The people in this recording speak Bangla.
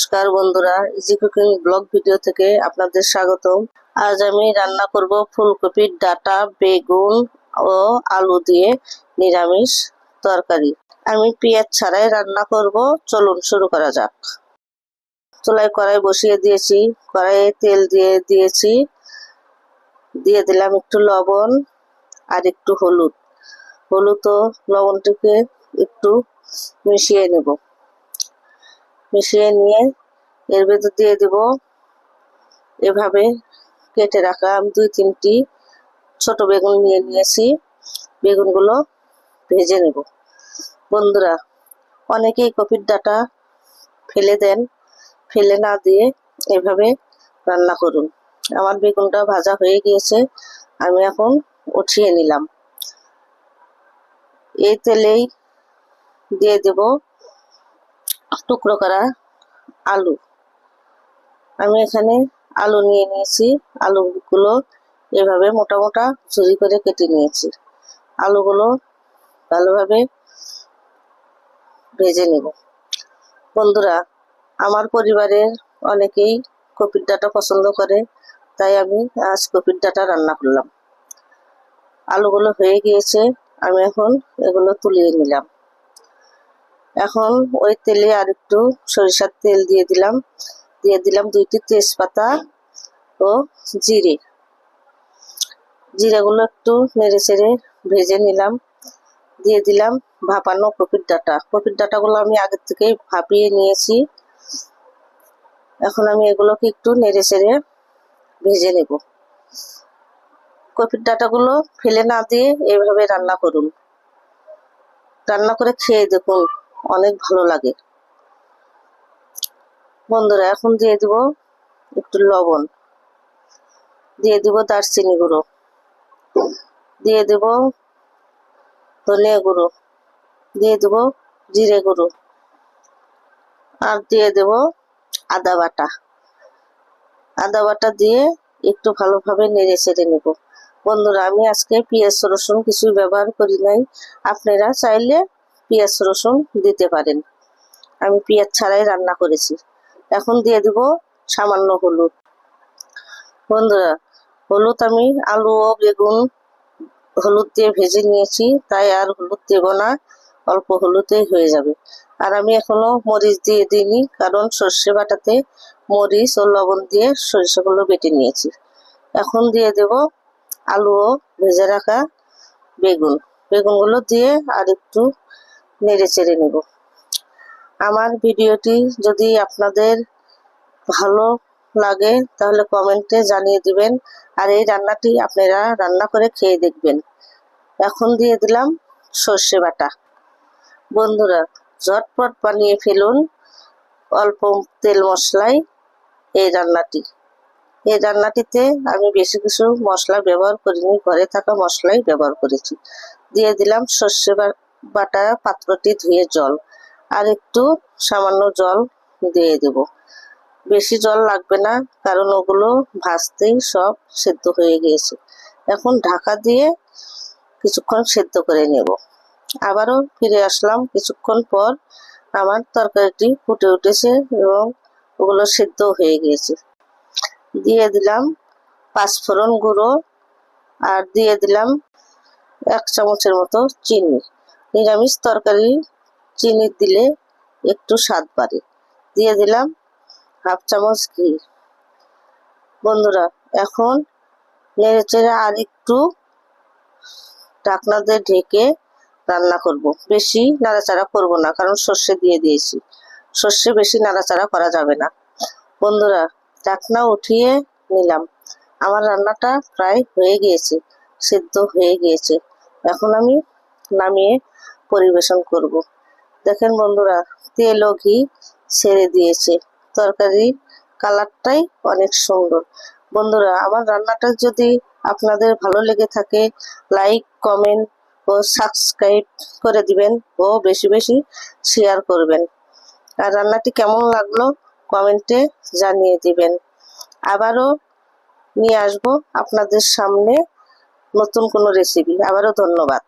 নমস্কার বন্ধুরা ইজি কুকিং ব্লগ ভিডিও থেকে আপনাদের স্বাগতম। আজ আমি রান্না করব ফুলকপির ডাটা, বেগুন ও আলু দিয়ে নিরামিষ তরকারি। আমি পেঁয়াজ ছাড়াই রান্না করব, চলুন শুরু করা যাক। চুলায় কড়াই বসিয়ে দিয়েছি, কড়াইয়ে তেল দিয়ে দিয়েছি। দিয়ে দিলাম একটু লবণ আর একটু হলুদ। হলুদ ও লবণটিকে একটু মিশিয়ে নেব। মিশিয়ে নিয়ে এর ভেতর দিয়ে দেব। এভাবে কেটে রাখা আমি দুই তিনটি ছোট বেগুন নিয়ে নিয়েছি। বেগুনগুলো ভেজে নেব। বন্ধুরা, অনেকেই কপির ডাটা ফেলে দেন। ফেলে না দিয়ে এভাবে রান্না করুন। আমার বেগুনটা ভাজা হয়ে গিয়েছে, আমি এখন উঠিয়ে নিলাম। এই তেলেই দিয়ে দেব টুকরো করা আলু। আমি এখানে আলু নিয়ে নিয়েছি। আলুগুলো এভাবে মোটা মোটা ঝুরি করে কেটে নিয়েছি। আলুগুলো ভালোভাবে ভেজে নেব। বন্ধুরা, আমার পরিবারের অনেকেই কপির ডাটা পছন্দ করে, তাই আমি আজ কপির ডাটা রান্না করলাম। আলুগুলো হয়ে গিয়েছে, আমি এখন এগুলো তুলিয়ে নিলাম। এখন ওই তেলে আর একটু সরিষার তেল দিয়ে দিলাম। দিয়ে দিলাম দুইটি তেজপাতা ও জিরে। জিরাগুলো একটু নেড়ে চেড়ে ভেজে নিলাম। দিয়ে দিলাম ভাপানো কপির ডাটা। কপির ডাটাগুলো আমি আগের থেকেই ভাপিয়ে নিয়েছি। এখন আমি এগুলোকে একটু নেড়ে চেড়ে ভেজে নেব। কপির ডাটাগুলো ফেলে না দিয়ে এভাবে রান্না করুন। রান্না করে খেয়ে দেখুন অনেক ভালো লাগে। বন্ধুরা, এখন দিয়ে দিব একটু লবণ। দিয়ে দিব দারচিনি গুঁড়ো। দিয়ে দেব ধনিয়া গুঁড়ো। দিয়ে দেব জিরে গুঁড়ো। আর দিয়ে দেব আদা বাটা। আদা বাটা দিয়ে একটু ভালোভাবে নেড়ে চেড়ে নেব। বন্ধুরা, আমি আজকে পেঁয়াজ রসুন কিছু ব্যবহার করি নাই। আপনারা চাইলে পেঁয়াজ রসুন দিতে পারেন। আমি পেঁয়াজ ছাড়াই রান্না করেছি। এখন দিয়ে দিব সামান্য হলুদ। বন্ধুরা, হলুদ আমি আলু ও বেগুন হলুদ দিয়ে ভেজে নিয়েছি। তাই আর হলুদ দেব না, অল্প হলুদেই হয়ে যাবে। আর আমি এখনও মরিচ দিয়ে দিইনি, কারণ সর্ষে বাটাতে মরিচ ও লবণ দিয়ে সরিষাগুলো বেটে নিয়েছি। এখন দিয়ে দেব আলু ও ভেজে রাখা বেগুন। বেগুনগুলো দিয়ে আর একটু নেড়ে চেড়ে নেব। আমার ভিডিওটি যদি আপনাদের ভালো লাগে, তাহলে কমেন্টে জানিয়ে দিবেন। আর এই রান্নাটি আপনারা রান্না করে খেয়ে দেখবেন। এখন দিয়ে দিলাম সর্ষে বাটা। বন্ধুরা, ঝটপট বানিয়ে ফেলুন অল্প তেল মশলায় এই রান্নাটি। এই রান্নাটিতে আমি বেশি কিছু মশলা ব্যবহার করিনি, ঘরে থাকা মশলাই ব্যবহার করেছি। দিয়ে দিলাম সর্ষে বাটা পাত্রটি ধুয়ে জল আর একটু সামান্য জল দিয়ে দেব। বেশি জল লাগবে না, কারণ ওগুলো ভাজতেই সব সেদ্ধ হয়ে গিয়েছে। এখন ঢাকা দিয়ে কিছুক্ষণ সেদ্ধ করে নেব। আবারও ফিরে আসলাম কিছুক্ষণ পর আমার তরকারিটি ফুটে উঠেছে এবং ওগুলো সেদ্ধ হয়ে গিয়েছে। দিয়ে দিলাম পাঁচফোড়ন গুঁড়ো আর দিয়ে দিলাম এক চামচের মতো চিনি। নিরামিষ তরকারি চিনি দিলে একটু স্বাদ বাড়ে। দিয়ে দিলাম হাফ চামচ ঘি। বন্ধুরা, এখন নেড়ে চেড়ে আর একটু ঢাকনা দিয়ে ঢেকে রান্না করব। বেশি নাড়াচাড়া করব না, কারণ সর্ষে দিয়ে দিয়েছি। সর্ষে বেশি নাড়াচাড়া করা যাবে না। বন্ধুরা, ঢাকনা উঠিয়ে নিলাম। আমার রান্নাটা প্রায় হয়ে গিয়েছে, সিদ্ধ হয়ে গিয়েছে। এখন আমি নামিয়ে পরিবেশন করব। দেখেন বন্ধুরা তেল ও ঘি ছেড়ে দিয়েছে। তরকারি কালারটাই অনেক সুন্দর। বন্ধুরা, আমার রান্নাটা যদি আপনাদের ভালো লেগে থাকে, লাইক, কমেন্ট ও সাবস্ক্রাইব করে দিবেন ও বেশি বেশি শেয়ার করবেন। আর রান্নাটি কেমন লাগল কমেন্টে জানিয়ে দিবেন। আবারও নিয়ে আসব আপনাদের সামনে নতুন কোনো রেসিপি আবারও ধন্যবাদ।